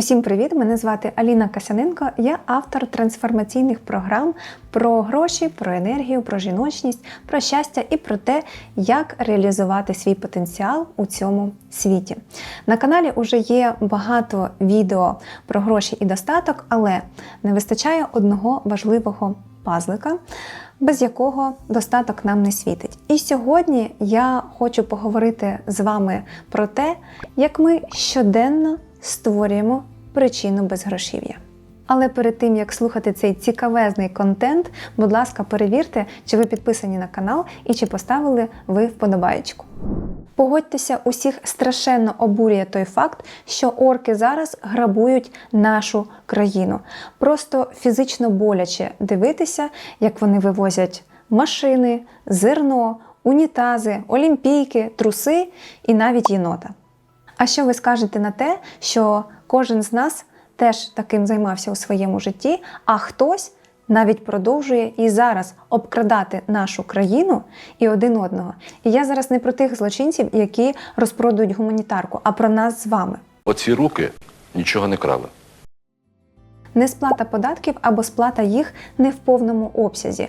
Усім привіт! Мене звати Аліна Касяненко. Я автор трансформаційних програм про гроші, про енергію, про жіночність, про щастя і про те, як реалізувати свій потенціал у цьому світі. На каналі вже є багато відео про гроші і достаток, але не вистачає одного важливого пазлика. Без якого достаток нам не світить. І сьогодні я хочу поговорити з вами про те, як ми щоденно створюємо причину безгрошів'я. Але перед тим як слухати цей цікавезний контент, будь ласка, перевірте, чи ви підписані на канал і чи поставили ви вподобаєчку. Погодьтеся, усіх страшенно обурює той факт, що орки зараз грабують нашу країну. Просто фізично боляче дивитися, як вони вивозять машини, зерно, унітази, олімпійки, труси і навіть єнота. А що ви скажете на те, що кожен з нас теж таким займався у своєму житті, а хтось навіть продовжує і зараз обкрадати нашу країну і один одного? І я зараз не про тих злочинців, які розпродують гуманітарку, а про нас з вами. Оці руки нічого не крали. Несплата податків або сплата їх не в повному обсязі.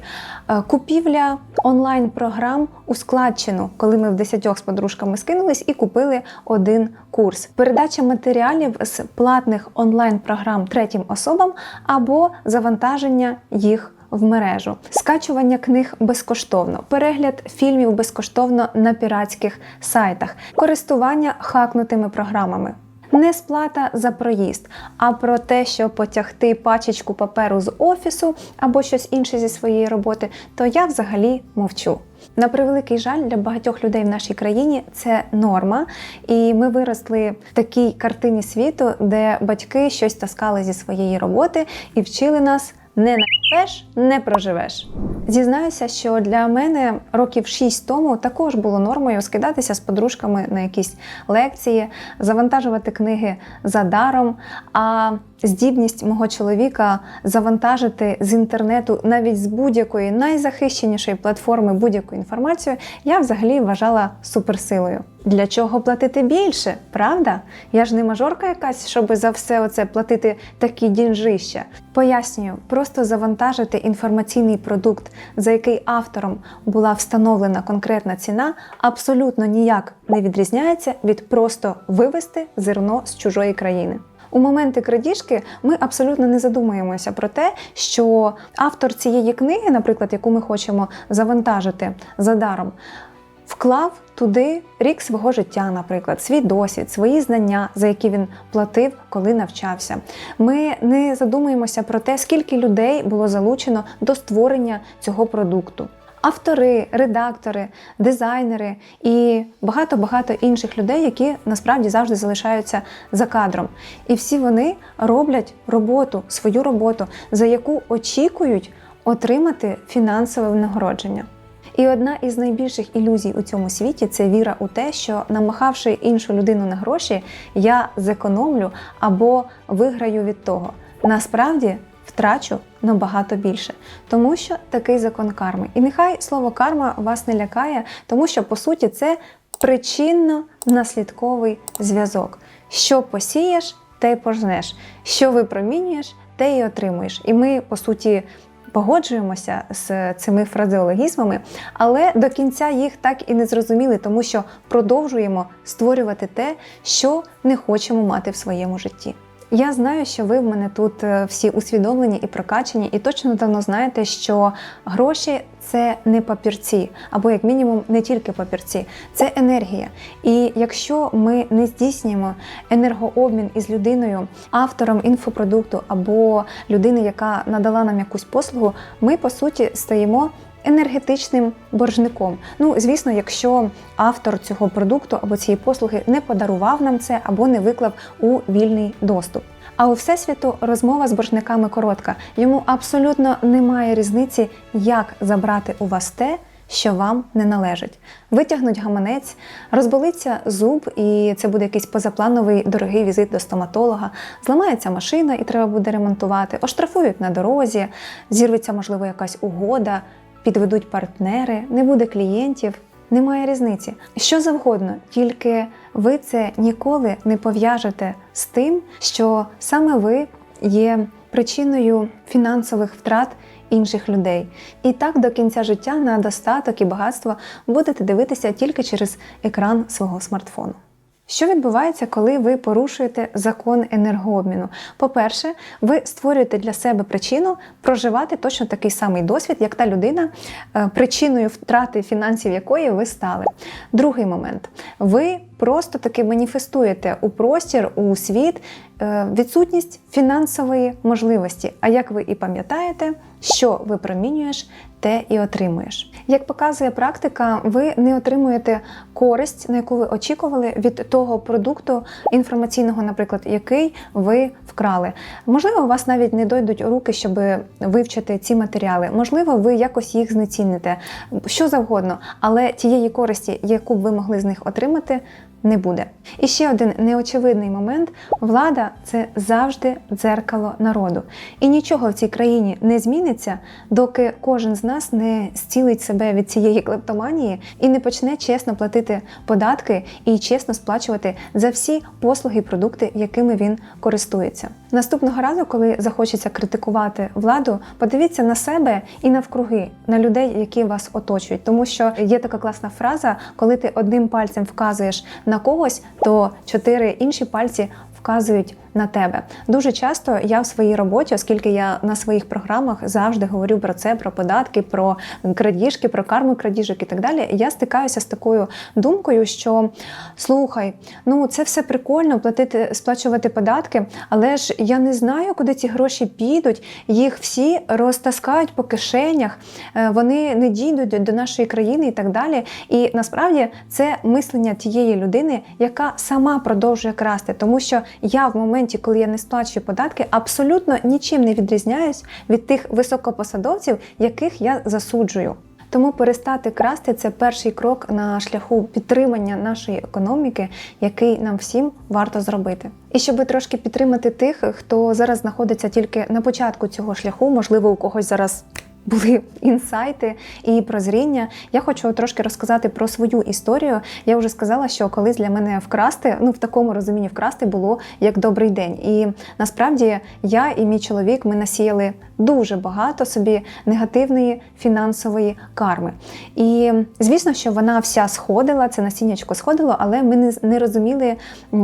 Е, Купівля онлайн-програм у складчину, коли ми в десятьох з подружками скинулись і купили один курс. Передача матеріалів з платних онлайн-програм третім особам або завантаження їх. В мережу скачування книг безкоштовно, перегляд фільмів безкоштовно на піратських сайтах, користування хакнутими програмами. Не сплата за проїзд, а про те, що потягти пачечку паперу з офісу або щось інше зі своєї роботи, то я взагалі мовчу. На превеликий жаль, для багатьох людей в нашій країні це норма, і ми виросли в такій картині світу, де батьки щось таскали зі своєї роботи і вчили нас. Не напеш, не проживеш. Зізнаюся, що для мене років шість тому також було нормою скидатися з подружками на якісь лекції, завантажувати книги за даром. А здібність мого чоловіка завантажити з інтернету навіть з будь-якої найзахищенішої платформи будь-яку інформацію, я взагалі вважала суперсилою. Для чого платити більше? Правда? Я ж не мажорка якась, щоб за все оце платити такі дінжища. Пояснюю, просто завантажити інформаційний продукт, за який автором була встановлена конкретна ціна, абсолютно ніяк не відрізняється від просто вивести зерно з чужої країни. У моменти крадіжки ми абсолютно не задумуємося про те, що автор цієї книги, наприклад, яку ми хочемо завантажити за даром, вклав туди рік свого життя, наприклад, свій досвід, свої знання, за які він платив, коли навчався. Ми не задумуємося про те, скільки людей було залучено до створення цього продукту. Автори, редактори, дизайнери і багато-багато інших людей, які насправді завжди залишаються за кадром. І всі вони роблять роботу, свою роботу, за яку очікують отримати фінансове винагородження. І одна із найбільших ілюзій у цьому світі це віра у те, що намахавши іншу людину на гроші, я зекономлю або виграю від того. Насправді втрачу набагато більше, тому що такий закон карми. І нехай слово карма вас не лякає, тому що по суті це причинно-наслідковий зв'язок. Що посієш, те й пожнеш. Що випромінюєш, те й отримуєш. І ми, по суті, погоджуємося з цими фразеологізмами, але до кінця їх так і не зрозуміли, тому що продовжуємо створювати те, що не хочемо мати в своєму житті. Я знаю, що ви в мене тут е, всі усвідомлені і прокачені, і точно давно знаєте, що гроші це не папірці, або як мінімум не тільки папірці, це енергія. І якщо ми не здійснюємо енергообмін із людиною, автором інфопродукту або людини, яка надала нам якусь послугу, ми по суті стаємо. Енергетичним боржником. Ну, звісно, якщо автор цього продукту або цієї послуги не подарував нам це або не виклав у вільний доступ. А у всесвіту розмова з боржниками коротка. Йому абсолютно немає різниці, як забрати у вас те, що вам не належить. Витягнуть гаманець, розболиться зуб, і це буде якийсь позаплановий дорогий візит до стоматолога. Зламається машина, і треба буде ремонтувати, оштрафують на дорозі, зірветься, можливо, якась угода, підведуть партнери, не буде клієнтів. Немає різниці. Що завгодно, тільки ви це ніколи не пов'яжете з тим, що саме ви є причиною фінансових втрат інших людей. І так до кінця життя на достаток і багатство будете дивитися тільки через екран свого смартфону. Що відбувається, коли ви порушуєте закон енергообміну? По-перше, ви створюєте для себе причину проживати точно такий самий досвід, як та людина, е, причиною втрати фінансів якої ви стали. Другий момент. Ви просто таки маніфестуєте у простір, у світ е, відсутність фінансової можливості. А як ви і пам'ятаєте, що випромінюєш, те і отримуєш. Як показує практика, ви не отримуєте користь, на яку ви очікували від того продукту інформаційного, наприклад, який ви вкрали. Можливо, у вас навіть не дойдуть руки, щоб вивчити ці матеріали. Можливо, ви якось їх знеціните, що завгодно, але тієї користі, яку б ви могли з них отримати. Не буде. І ще один неочевидний момент: влада це завжди дзеркало народу. І нічого в цій країні не зміниться, доки кожен з нас не зцілить себе від цієї клептоманії і не почне чесно платити податки і чесно сплачувати за всі послуги і продукти, якими він користується. Наступного разу, коли захочеться критикувати владу, подивіться на себе і навкруги, на людей, які вас оточують. Тому що є така класна фраза, коли ти одним пальцем вказуєш на когось, то чотири інші пальці вказують на тебе. Дуже часто я в своїй роботі, оскільки я на своїх програмах завжди говорю про це, про податки, про крадіжки, про карму крадіжок і так далі. Я стикаюся з такою думкою, що слухай, ну це все прикольно, платити, сплачувати податки, але ж я не знаю, куди ці гроші підуть. Їх всі розтаскають по кишенях, е, вони не дійдуть до нашої країни і так далі. І насправді це мислення тієї людини, яка сама продовжує красти, тому що я в моменті, коли я не сплачую податки, абсолютно нічим не відрізняюсь від тих високопосадовців, яких я засуджую. Тому перестати красти це перший крок на шляху підтримання нашої економіки, який нам всім варто зробити. І щоб трошки підтримати тих, хто зараз знаходиться тільки на початку цього шляху, можливо, у когось зараз. Були інсайти і прозріння. Я хочу трошки розказати про свою історію. Я вже сказала, що колись для мене вкрасти, ну в такому розумінні вкрасти було як добрий день. І насправді я і мій чоловік ми насіяли дуже багато собі негативної фінансової карми. І звісно, що вона вся сходила, це насіннячко сходило, але ми не, не розуміли,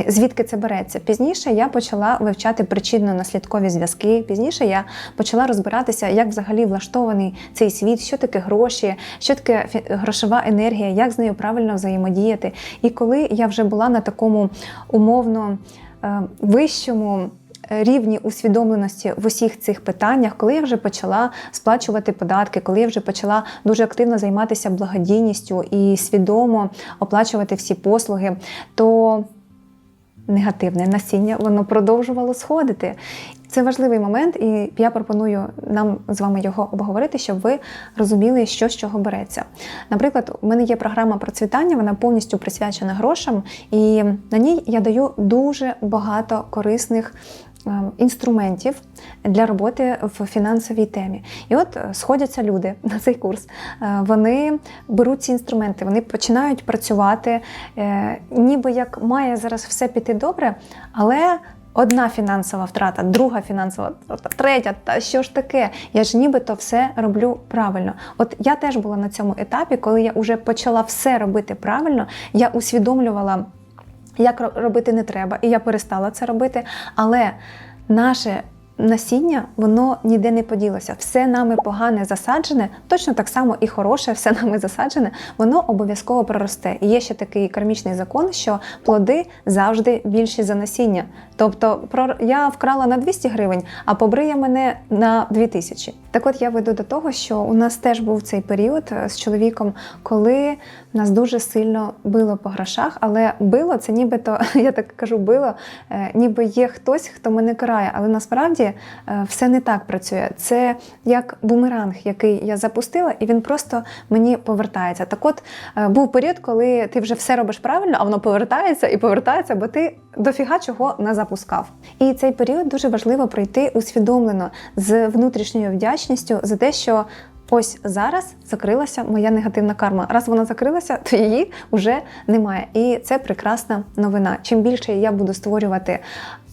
звідки це береться. Пізніше я почала вивчати причинно-наслідкові зв'язки. Пізніше я почала розбиратися, як взагалі влаштований цей світ, що таке гроші, що таке грошова енергія, як з нею правильно взаємодіяти. І коли я вже була на такому умовно е, вищому рівні усвідомленості в усіх цих питаннях, коли я вже почала сплачувати податки, коли я вже почала дуже активно займатися благодійністю і свідомо оплачувати всі послуги, то негативне насіння воно продовжувало сходити. Це важливий момент, і я пропоную нам з вами його обговорити, щоб ви розуміли, що з чого береться. Наприклад, у мене є програма процвітання, вона повністю присвячена грошам, і на ній я даю дуже багато корисних. Е, Інструментів для роботи в фінансовій темі. І от е, сходяться люди на цей курс. Е, Вони беруть ці інструменти, вони починають працювати, ніби як має зараз все піти добре, але Одна фінансова втрата, друга фінансова втрата, третя, та що ж таке? Я ж нібито все роблю правильно. От я теж була на цьому етапі, коли я вже почала все робити правильно, я усвідомлювала, як робити не треба, і я перестала це робити. Але наше насіння воно ніде не поділося. Все нами погане засаджене, точно так само і хороше, все нами засаджене, воно обов'язково проросте. І є ще такий кармічний закон, що плоди завжди більші за насіння. Тобто, я вкрала на 200 гривень, а побриє мене на 2000. Так от я веду до того, що у нас теж був цей період е, з чоловіком, коли нас дуже сильно било по грошах, але било це нібито, я так кажу, било, е, ніби є хтось, хто мене карає, але насправді е, все не так працює. Це як бумеранг, який я запустила, і він просто мені повертається. Так от е, був період, коли ти вже все робиш правильно, а воно повертається і повертається, бо ти дофіга чого не запускав. І цей період дуже важливо пройти усвідомлено з внутрішньою вдячністю за те, що Ось зараз закрилася моя негативна карма. Раз вона закрилася, то її вже немає. І це прекрасна новина. Чим більше я буду створювати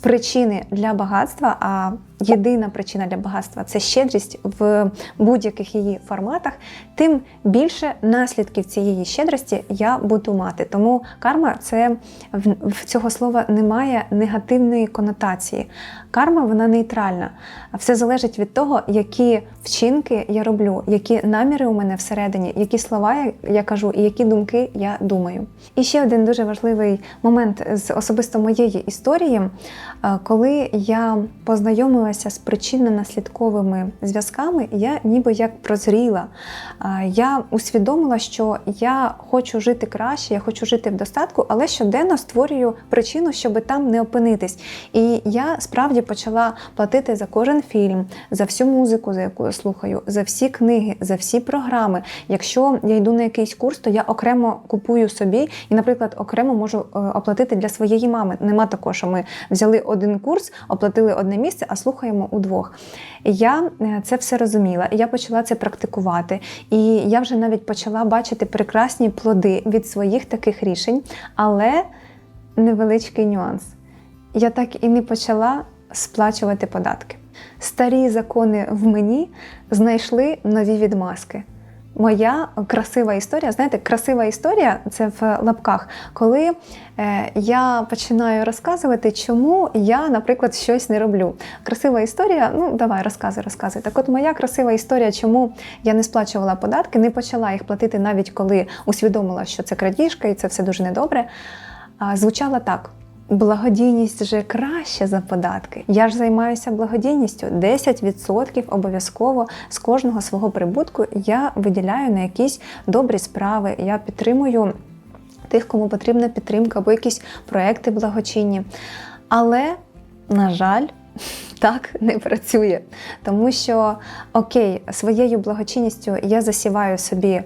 причини для багатства, а єдина причина для багатства це щедрість в будь-яких її форматах, тим більше наслідків цієї щедрості я буду мати. Тому карма це в, цього слова немає негативної конотації. Карма вона нейтральна. Все залежить від того, які вчинки я роблю, які наміри у мене всередині, які слова я, кажу і які думки я думаю. І ще один дуже важливий момент з особисто моєї історії, коли я познайомилася з причинно-наслідковими зв'язками, я ніби як прозріла. Я усвідомила, що я хочу жити краще, я хочу жити в достатку, але щоденно створюю причину, щоб там не опинитись. І я справді почала платити за кожен фільм, за всю музику, за яку я слухаю, за всі книги, за всі програми. Якщо я йду на якийсь курс, то я окремо купую собі і, наприклад, окремо можу е, оплатити для своєї мами. Нема такого, що ми взяли один курс, оплатили одне місце, а слухаємо удвох. Я е, це все розуміла, я почала це практикувати. І я вже навіть почала бачити прекрасні плоди від своїх таких рішень, але невеличкий нюанс. Я так і не почала сплачувати податки. Старі закони в мені знайшли нові відмазки. Моя красива історія, знаєте, красива історія це в лапках, коли е, я починаю розказувати, чому я, наприклад, щось не роблю. Красива історія, ну давай розказуй, розказуй. Так от моя красива історія, чому я не сплачувала податки, не почала їх платити навіть коли усвідомила, що це крадіжка і це все дуже недобре. Звучала так: благодійність же краще за податки. Я ж займаюся благодійністю. 10% обов'язково з кожного свого прибутку я виділяю на якісь добрі справи. Я підтримую тих, кому потрібна підтримка, або якісь проекти благочинні. Але, на жаль, так не працює. Тому що, окей, своєю благочинністю я засіваю собі е,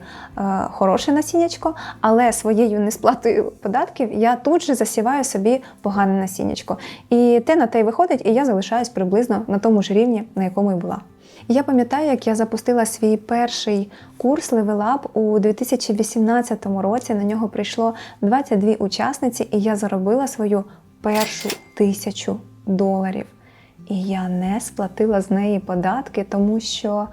хороше насіннячко, але своєю несплатою податків я тут же засіваю собі погане насіннячко. І те на те й виходить, і я залишаюсь приблизно на тому ж рівні, на якому і була. Я пам'ятаю, як я запустила свій перший курс Level Up у 2018 році. На нього прийшло 22 учасниці, і я заробила свою першу тисячу доларів. І я не сплатила з неї податки, тому що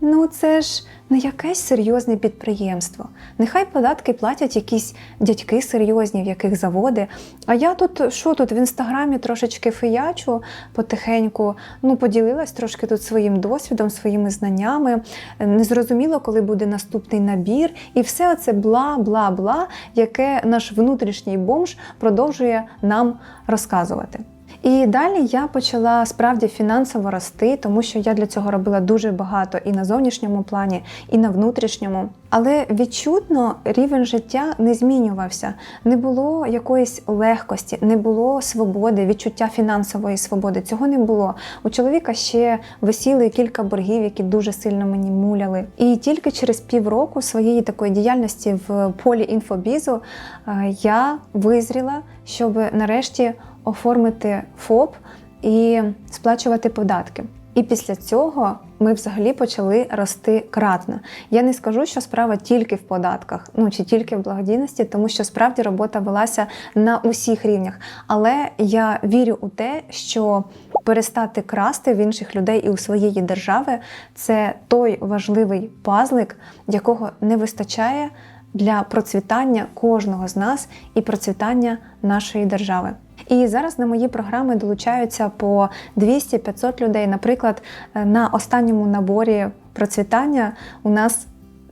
ну це ж не якесь серйозне підприємство. Нехай податки платять якісь дядьки серйозні, в яких заводи. А я тут що тут в інстаграмі трошечки фиячу потихеньку, ну поділилась трошки тут своїм досвідом, своїми знаннями. Не зрозуміло, коли буде наступний набір, і все це бла-бла-бла, яке наш внутрішній бомж продовжує нам розказувати. І далі я почала справді фінансово рости, тому що я для цього робила дуже багато і на зовнішньому плані, і на внутрішньому. Але відчутно рівень життя не змінювався. Не було якоїсь легкості, не було свободи, відчуття фінансової свободи. Цього не було. У чоловіка ще висіли кілька боргів, які дуже сильно мені муляли. І тільки через півроку своєї такої діяльності в полі інфобізу е, я визріла, щоб нарешті оформити ФОП і сплачувати податки. І після цього ми взагалі почали рости кратно. Я не скажу, що справа тільки в податках, ну чи тільки в благодійності, тому що справді робота велася на усіх рівнях. Але я вірю у те, що перестати красти в інших людей і у своєї держави це той важливий пазлик, якого не вистачає для процвітання кожного з нас і процвітання нашої держави. І зараз на мої програми долучаються по 200-500 людей. Наприклад, на останньому наборі процвітання у нас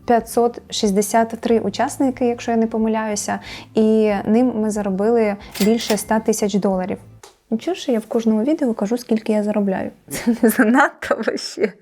563 учасники, якщо я не помиляюся, і ним ми заробили більше 100 тисяч доларів. Нічого, що я в кожному відео кажу, скільки я заробляю. Це не занадто вообще.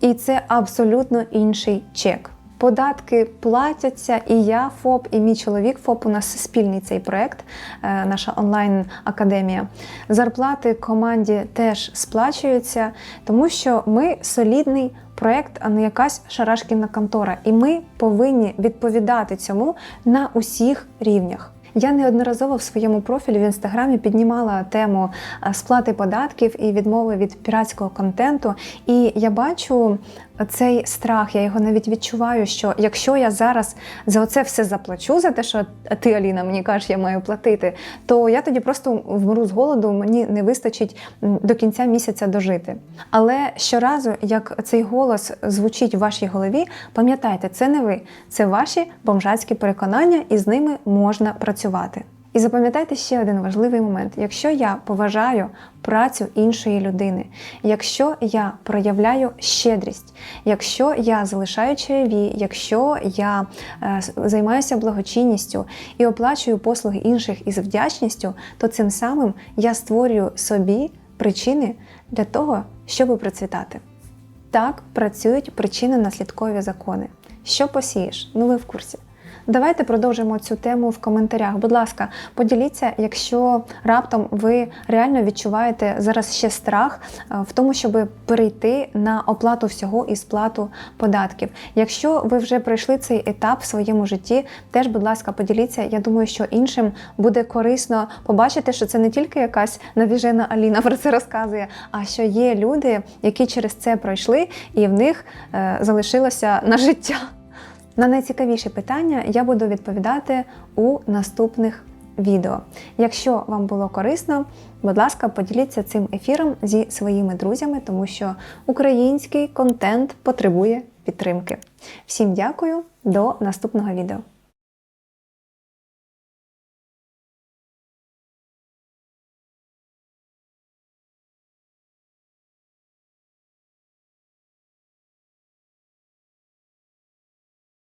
І це абсолютно інший чек. Податки платяться, і я ФОП, і мій чоловік ФОП. У нас спільний цей проект, е, наша онлайн-академія. Зарплати команді теж сплачуються, тому що ми солідний проект, а не якась шарашкіна контора. І ми повинні відповідати цьому на усіх рівнях. Я неодноразово в своєму профілі в інстаграмі піднімала тему е, сплати податків і відмови від піратського контенту. І я бачу цей страх, я його навіть відчуваю, що якщо я зараз за оце все заплачу, за те, що ти, Аліна, мені кажеш, я маю платити, то я тоді просто вмру з голоду, мені не вистачить до кінця місяця дожити. Але щоразу, як цей голос звучить в вашій голові, пам'ятайте, це не ви, це ваші бомжацькі переконання, і з ними можна працювати. І запам'ятайте ще один важливий момент: якщо я поважаю працю іншої людини, якщо я проявляю щедрість, якщо я залишаю чайові, якщо я е, займаюся благочинністю і оплачую послуги інших із вдячністю, то цим самим я створюю собі причини для того, щоб процвітати. Так працюють причинно-наслідкові закони. Що посієш? Ну ви в курсі. Давайте продовжимо цю тему в коментарях. Будь ласка, поділіться, якщо раптом ви реально відчуваєте зараз ще страх е, в тому, щоб перейти на оплату всього і сплату податків. Якщо ви вже пройшли цей етап в своєму житті, теж, будь ласка, поділіться. Я думаю, що іншим буде корисно побачити, що це не тільки якась навіжена Аліна про це розказує, а що є люди, які через це пройшли, і в них е, залишилося на життя. На найцікавіші питання я буду відповідати у наступних відео. Якщо вам було корисно, будь ласка, поділіться цим ефіром зі своїми друзями, тому що український контент потребує підтримки. Всім дякую, до наступного відео.